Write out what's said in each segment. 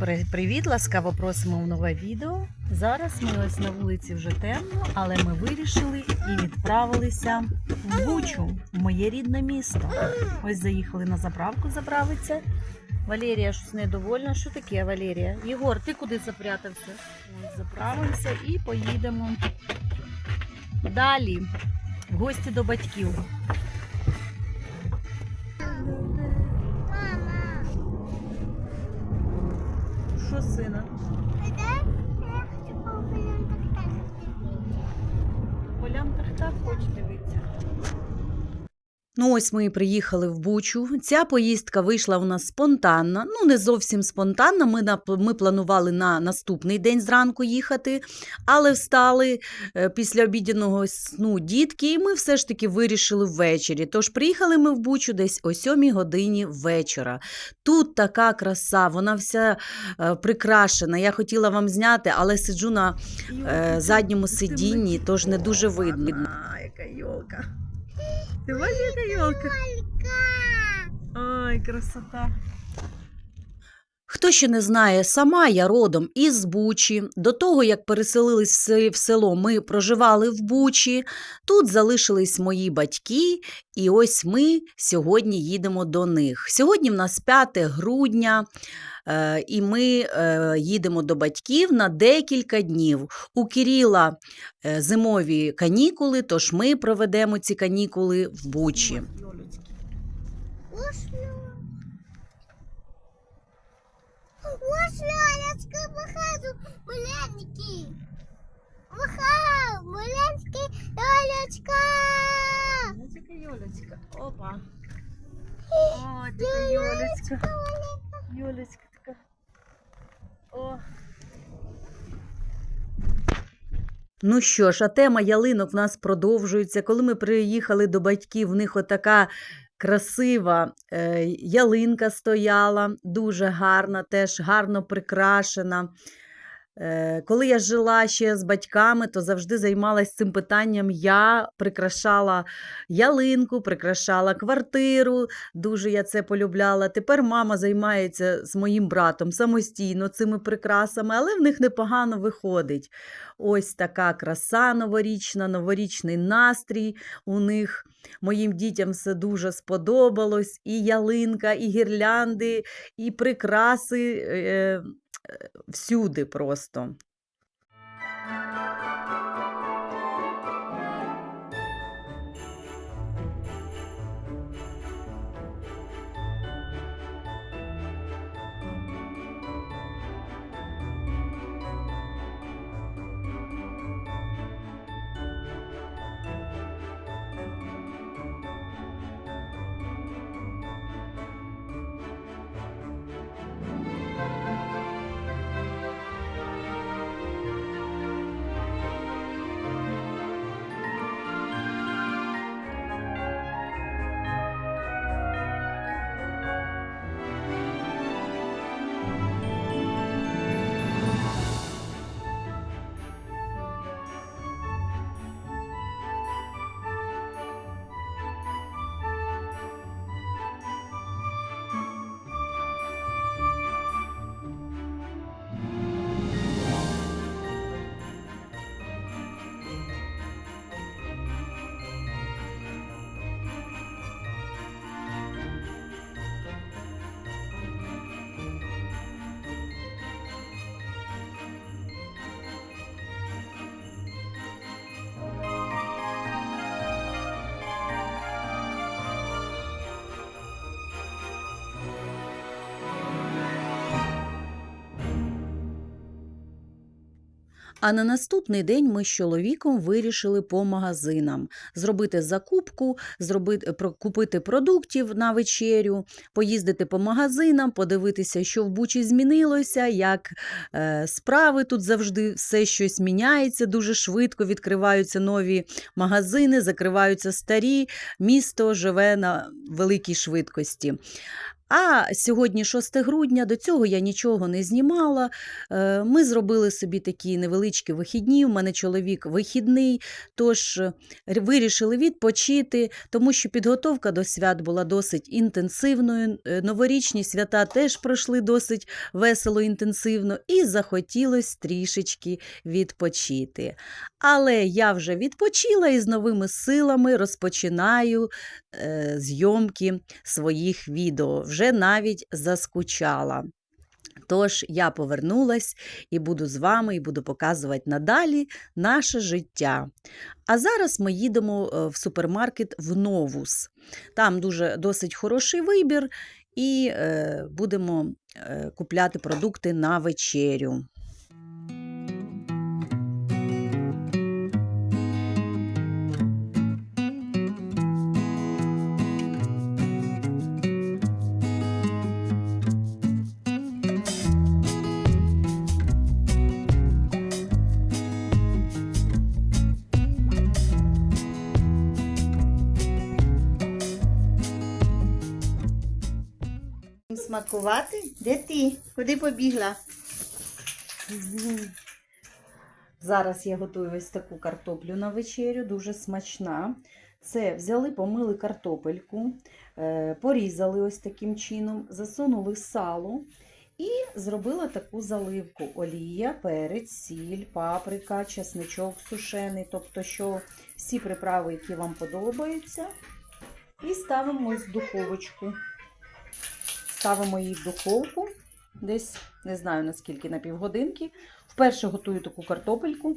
При- Привіт, ласкаво просимо в нове відео. Зараз ми ось на вулиці вже темно, але ми вирішили і відправилися в Бучу, в моє рідне місто. Ось заїхали на заправку заправитися. Валерія щось недовольна. Що таке, Валерія? Єгор, ти куди запрятався? Ось заправимося і поїдемо далі. В гості до батьків. Що, сина? Полям так хоче дивитися. Ну, ось ми і приїхали в Бучу. Ця поїздка вийшла у нас спонтанна. Ну, не зовсім спонтанна. Ми, на, ми планували на наступний день зранку їхати, але встали е, після обідяного сну дітки, і ми все ж таки вирішили ввечері. Тож приїхали ми в Бучу десь о 7 годині вечора. Тут така краса, вона вся е, прикрашена. Я хотіла вам зняти, але сиджу на е, задньому сидінні, тож не дуже видно. Яка йолка. Бачиш, яка йолка? Ой, красота. Хто ще не знає, сама я родом із Бучі. До того, як переселились в село, ми проживали в Бучі. Тут залишились мої батьки, і ось ми сьогодні їдемо до них. Сьогодні в нас 5 грудня. е, І ми е, їдемо до батьків на декілька днів. У Кирила е, зимові канікули, тож ми проведемо ці канікули в Бучі. Юлечка. Опа. О, така Юлечка. Юлечка така. О. Ну що ж, а тема ялинок в нас продовжується. Коли ми приїхали до батьків, в них отака красива е, ялинка стояла, дуже гарна, теж гарно прикрашена. Е, Коли я жила ще з батьками, то завжди займалася цим питанням. Я прикрашала ялинку, прикрашала квартиру. Дуже я це полюбляла. Тепер мама займається з моїм братом самостійно цими прикрасами, але в них непогано виходить. Ось така краса новорічна, новорічний настрій у них. Моїм дітям все дуже сподобалось. І ялинка, і гірлянди, і прикраси. Всюди просто. А на наступний день ми з чоловіком вирішили по магазинам зробити закупку, зробити, купити продуктів на вечерю, поїздити по магазинам, подивитися, що в Бучі змінилося, як е, справи тут завжди все щось міняється дуже швидко, відкриваються нові магазини, закриваються старі, місто живе на великій швидкості. А сьогодні 6 грудня, до цього я нічого не знімала. Е, Ми зробили собі такі невеличкі вихідні. У мене чоловік вихідний, тож е, вирішили відпочити, тому що підготовка до свят була досить інтенсивною. Е, Новорічні свята теж пройшли досить весело, інтенсивно, і захотілось трішечки відпочити. Але я вже відпочила і з новими силами розпочинаю зйомки своїх відео. Вже навіть заскучала. Тож я повернулась і буду з вами, і буду показувати надалі наше життя. А зараз ми їдемо е, в супермаркет в Новус. Там дуже досить хороший вибір, і е, будемо е, купляти продукти на вечерю. Смакувати? Де ти? Куди побігла? Зараз я готую ось таку картоплю на вечерю, дуже смачна. Це взяли, помили картопельку, е, порізали ось таким чином, засунули сало і зробила таку заливку: олія, перець, сіль, паприка, чесничок сушений, тобто, що всі приправи, які вам подобаються. І ставимо ось в духовочку. Ставимо її в духовку, десь не знаю наскільки на півгодинки. Вперше готую таку картопельку.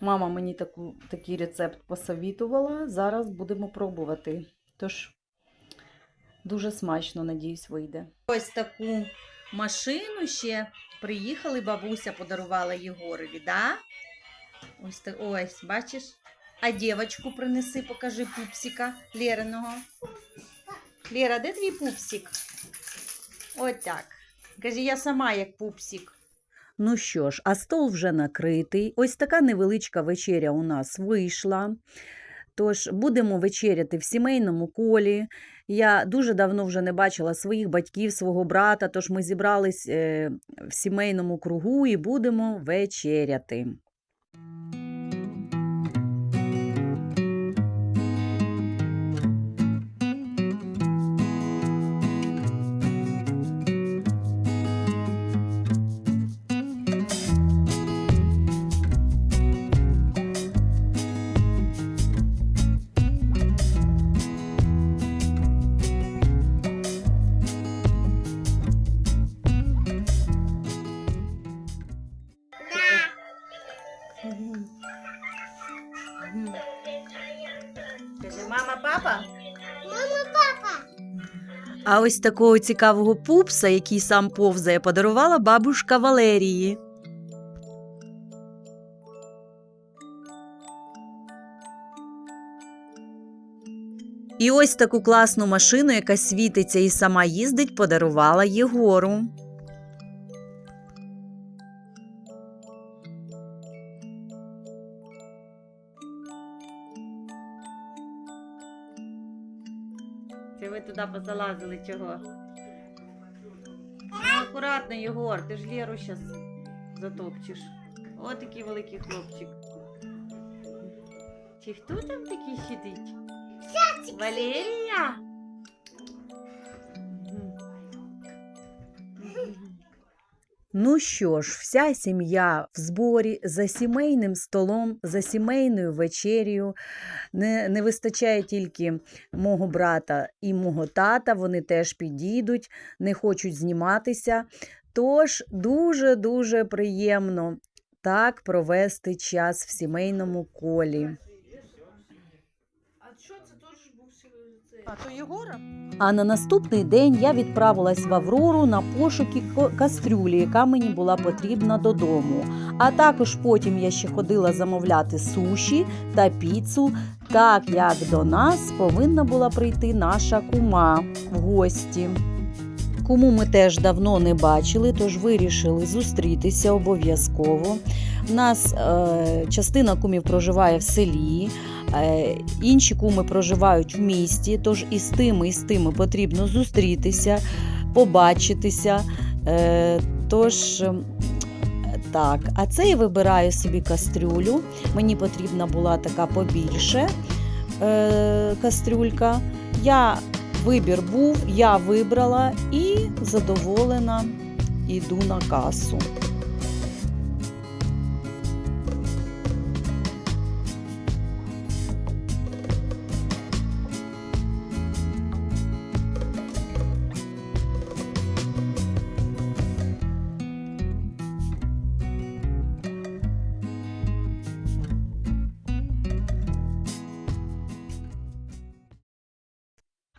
Мама мені таку, такий рецепт посовітувала. Зараз будемо пробувати. Тож, дуже смачно, надіюсь, вийде. Ось таку машину ще приїхали, бабуся подарувала Єгорові, да? Ось, так, ось, бачиш? А дівочку принеси, покажи пупсика Лєриного. Лєра, де твій пупсик? Ось так. Каже, я сама як пупсик. Ну що ж, а стол вже накритий. Ось така невеличка вечеря у нас вийшла. Тож будемо вечеряти в сімейному колі. Я дуже давно вже не бачила своїх батьків, свого брата, тож ми зібрались е, в сімейному кругу і будемо вечеряти. А ось такого цікавого пупса, який сам повзає, подарувала бабушка Валерії. І ось таку класну машину, яка світиться і сама їздить, подарувала Єгору. Позалазили чого? Ну, акуратно, Єгор, ти ж Леру зараз затопчеш. О, такий великий хлопчик. Чи хто там такий сидить? Валерія? Ну що ж, вся сім'я в зборі за сімейним столом, за сімейною вечерю. Не, не вистачає тільки мого брата і мого тата, вони теж підійдуть, не хочуть зніматися. Тож дуже-дуже приємно так провести час в сімейному колі. А на наступний день я відправилась в Аврору на пошуки кастрюлі, яка мені була потрібна додому. А також потім я ще ходила замовляти суші та піцу, так як до нас повинна була прийти наша кума в гості. Куму ми теж давно не бачили, тож вирішили зустрітися обов'язково. У нас е, частина кумів проживає в селі, Інші куми проживають в місті, тож і з тими, і з тими потрібно зустрітися, побачитися. Е, Тож, ем, так, а це я вибираю собі кастрюлю. Мені потрібна була така побільше е, кастрюлька. Я вибір був, я вибрала і задоволена йду на касу.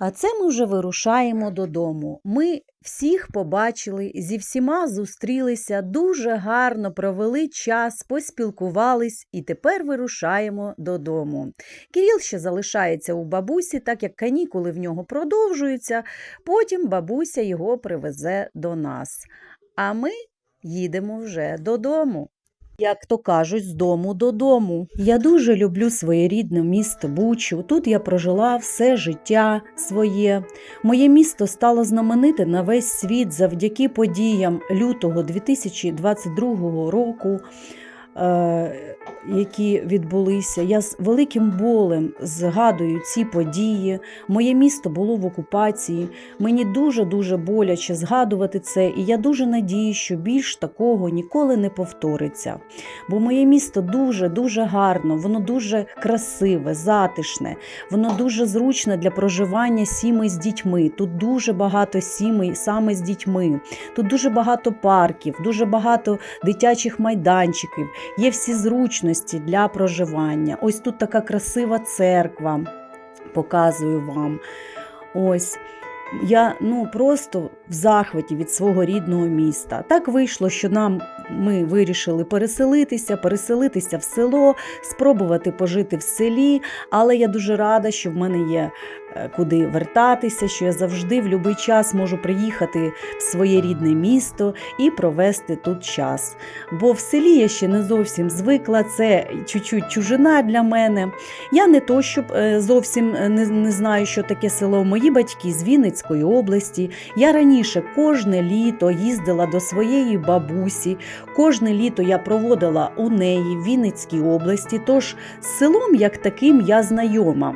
А це ми вже вирушаємо додому. Ми всіх побачили, зі всіма зустрілися, дуже гарно провели час, поспілкувались і тепер вирушаємо додому. Кирил ще залишається у бабусі, так як канікули в нього продовжуються. Потім бабуся його привезе до нас. А ми їдемо вже додому. Як то кажуть, з дому додому. Я дуже люблю своє рідне місто Бучу. Тут я прожила все життя своє. Моє місто стало знамените на весь світ завдяки подіям лютого 2022 року. Які відбулися, я з великим болем згадую ці події. Моє місто було в окупації. Мені дуже дуже боляче згадувати це, і я дуже надію, що більш такого ніколи не повториться. Бо моє місто дуже дуже гарно, воно дуже красиве, затишне, воно дуже зручне для проживання сімей з дітьми. Тут дуже багато сімей саме з дітьми. Тут дуже багато парків, дуже багато дитячих майданчиків. Є всі зручності для проживання. Ось тут така красива церква. Показую вам. Ось. Я ну просто в захваті від свого рідного міста. Так вийшло, що нам ми вирішили переселитися, переселитися в село, спробувати пожити в селі. Але я дуже рада, що в мене є куди вертатися, що я завжди в будь-який час можу приїхати в своє рідне місто і провести тут час. Бо в селі я ще не зовсім звикла, це чуть-чуть чужина для мене. Я не то, щоб е, зовсім е, не, не знаю, що таке село. Мої батьки з Вінницької області. Я раніше кожне літо їздила до своєї бабусі. Кожне літо я проводила у неї в Вінницькій області. Тож з селом як таким я знайома.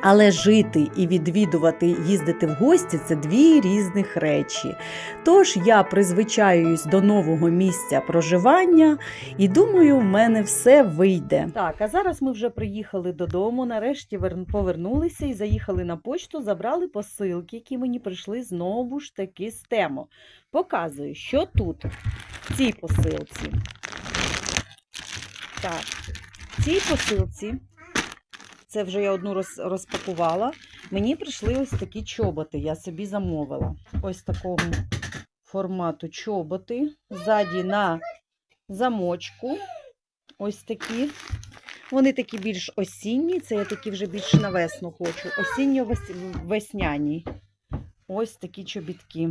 Але жити і відвідувати, їздити в гості це дві різних речі. Тож я призвичаюсь до нового місця проживання і думаю, в мене все вийде. Так, а зараз ми вже приїхали додому. Нарешті повернулися і заїхали на почту, забрали посилки, які мені прийшли знову ж таки з тему. Показую, що тут в цій посилці. Так, в цій посилці це вже я одну роз, розпакувала. Мені прийшли ось такі чоботи. Я собі замовила. Ось такого формату чоботи. Ззаді на замочку. Ось такі. Вони такі більш осінні. Це я такі вже більш на весну хочу. Осінньо-весняні. Ось такі чобітки.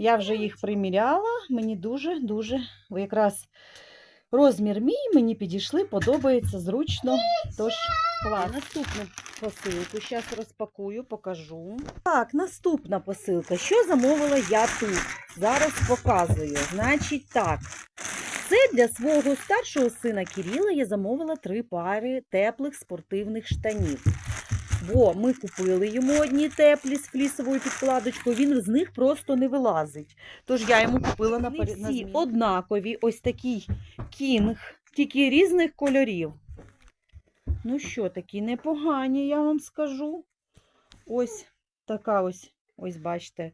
Я вже їх приміряла. Мені дуже-дуже якраз розмір мій, мені підійшли, подобається, зручно. Тож, клас. Наступну посилку. Зараз розпакую, покажу. Так, наступна посилка. Що замовила я тут? Зараз показую. Значить, так. Це для свого старшого сина Кирила я замовила три пари теплих спортивних штанів. Бо ми купили йому одні теплі з флісовою підкладочкою, він з них просто не вилазить. Тож я йому купила на, всі однакові, ось такий кінг, тільки різних кольорів. Ну що, такі непогані, я вам скажу. Ось така ось, ось бачите,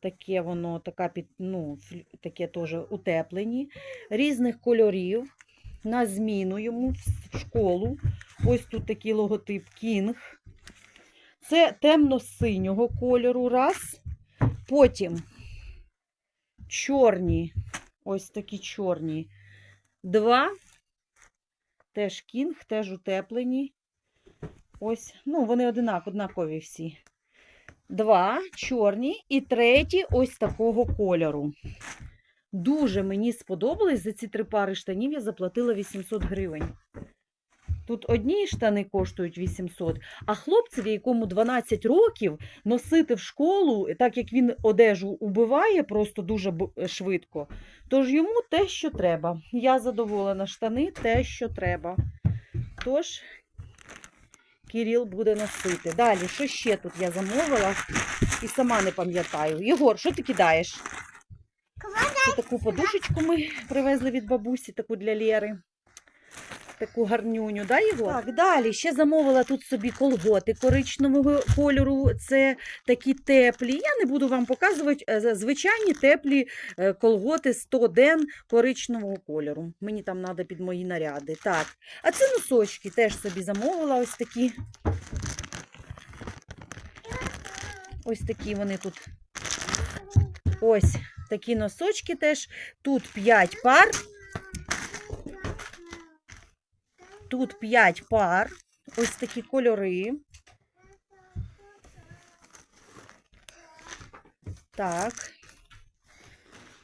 таке воно, така під, ну, таке теж утеплені, різних кольорів. На зміну йому в школу. Ось тут такий логотип Кінг. Це темно-синього кольору. Раз. Потім чорні. Ось такі чорні. Два. Теж кінг, теж утеплені. Ось, ну, вони одинак, однакові всі. Два чорні і третій ось такого кольору. Дуже мені сподобались за ці три пари штанів. Я заплатила 800 гривень. Тут одні штани коштують 800, а хлопцеві, якому 12 років, носити в школу, так як він одежу убиває просто дуже швидко, тож йому те, що треба. Я задоволена, штани те, що треба. Тож Кирил буде носити. Далі, що ще тут я замовила і сама не пам'ятаю. Єгор, що ти кидаєш? Це таку подушечку ми привезли від бабусі, таку для Лєри. Таку гарнюню, да, Єгор? Так, далі ще замовила тут собі колготи коричневого кольору. Це такі теплі. Я не буду вам показувати е, звичайні теплі е, колготи 100 ден коричневого кольору. Мені там треба під мої наряди. Так. А це носочки теж собі замовила ось такі. Ось такі вони тут. Ось такі носочки теж. Тут 5 пар. Тут 5 пар. Ось такі кольори. Так.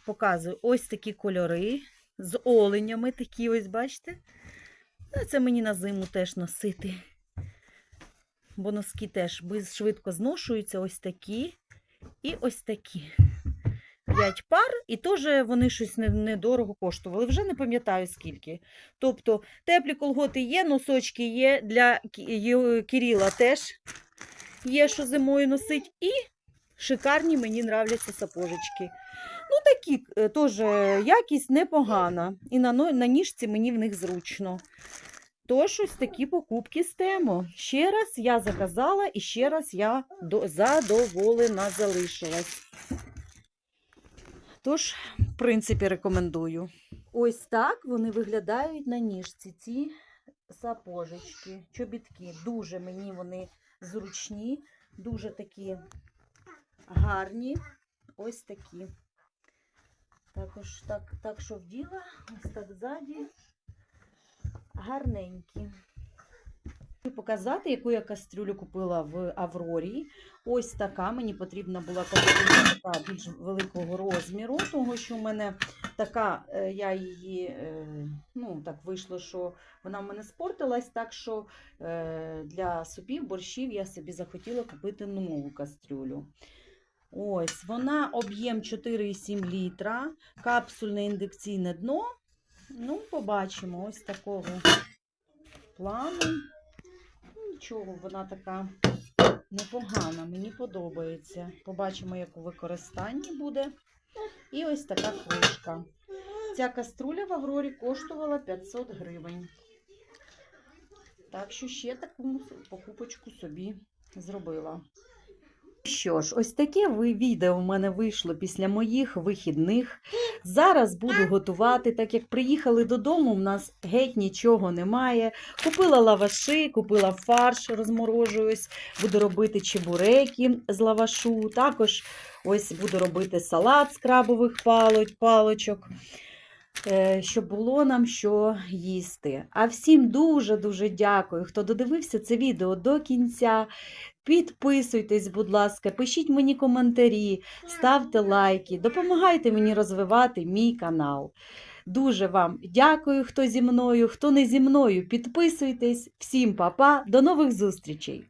Показую ось такі кольори з оленями. Такі ось, бачите? Ну, Це мені на зиму теж носити. Бо носки теж швидко зношуються. Ось такі і ось такі. П'ять пар, і теж вони щось недорого коштували. Вже не пам'ятаю скільки. Тобто теплі колготи є, носочки є для Кі- Ю- Кирила теж є, що зимою носить. І шикарні мені нравляться сапожечки. Ну, такі е, теж якість непогана. І на, на ніжці мені в них зручно. Тож ось такі покупки з тему. Ще раз я заказала і ще раз я задоволена залишилась. Тож, в принципі, рекомендую. Ось так вони виглядають на ніжці, ці сапожечки, чобітки. Дуже мені вони зручні, дуже такі гарні. Ось такі. Також так, так що вділа, ось так ззаді. Гарненькі. Хочу Показати, яку я кастрюлю купила в Аврорі. Ось така. Мені потрібна була кастрюля більш великого розміру, тому що в мене така, е, я її, е, ну так вийшло, що вона в мене спортилась, так що е, для собі борщів я собі захотіла купити нову кастрюлю. Ось, вона об'єм 4,7 літра, капсульне індукційне дно. Ну, побачимо ось такого плану. Нічого, вона така непогана, мені подобається. Побачимо, як у використанні буде. І ось така кришка. Ця каструля в Аврорі коштувала 500 гривень. Так що ще таку покупочку собі зробила. Що ж, ось таке ви- відео в мене вийшло після моїх вихідних. Зараз буду готувати, так як приїхали додому, в нас геть нічого немає. Купила лаваши, купила фарш, розморожуюсь, буду робити чебуреки з лавашу. Також ось буду робити салат з крабових палочок, е, щоб було нам що їсти. А всім дуже-дуже дякую, хто додивився це відео до кінця. Підписуйтесь, будь ласка, пишіть мені коментарі, ставте лайки, допомагайте мені розвивати мій канал. Дуже вам дякую, хто зі мною, хто не зі мною. Підписуйтесь. Всім па-па, до нових зустрічей!